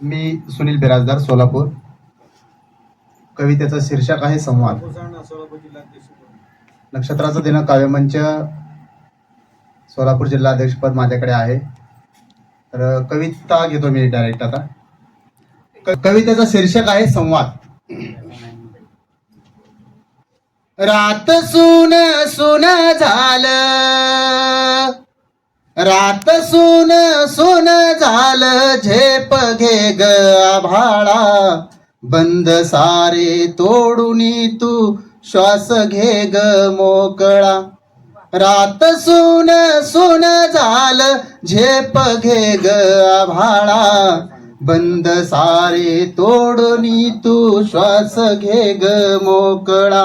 मी सुनील बिराजदार सोलापूर. कवितेचं शीर्षक आहे संवाद. नक्षत्राचं दिन काव्यमंच सोलापूर जिल्हा अध्यक्षपद माझ्याकडे आहे. तर कविता घेतो मी डायरेक्ट आता. कवितेचं शीर्षक आहे संवाद. रात सुन सुन झालं रात सुन सुन झालं झेप घे ग आभाळा. बंद सारे तोडूनी तू श्वास घे ग मोकळा. रात सुन सुन झालं झेप घे ग आभाळा. बंद सारे तोडूनी तू श्वास घे ग मोकळा.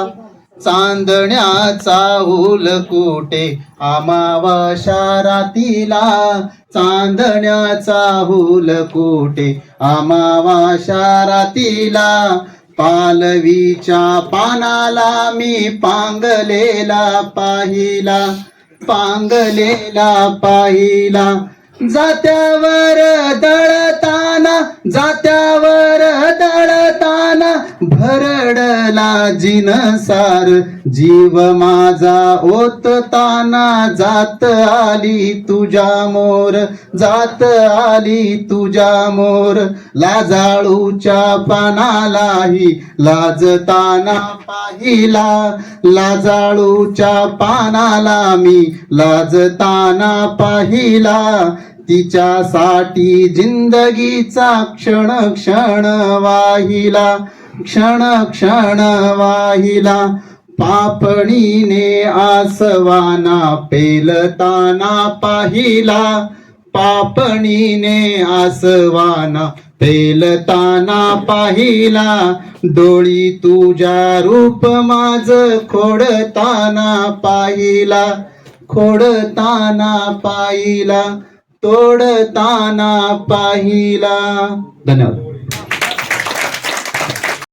चांदण्याचा हुल कुठे? आमावाशा रातीला चांदण्याचा हुल कुठे? आमावाशा रातीला पालवीच्या पानाला मी पांगलेला पाहिला पांगलेला पाहिला. जात्यावर दळताना जात्यावर भरडला जिनसार जीव माझा ओतताना जात आली तुझ्या मोर. जात आली तुझ्या मोर. लाजाळूच्या पानालाही लाजताना पाहिला. लाजाळूच्या पानाला मी लाजताना पाहिला. तिच्यासाठी जिंदगीचा क्षण क्षण वाहिला. क्षण क्षण वाहिला पापणीने आसवाना पेलताना पाहिला पापणीने आसवाना पेलताना पाहिला डोळी तुझ्या रूप माझ खोडताना पाहिला खोडताना पाहिला तोडताना पाहिला. धन्यवाद.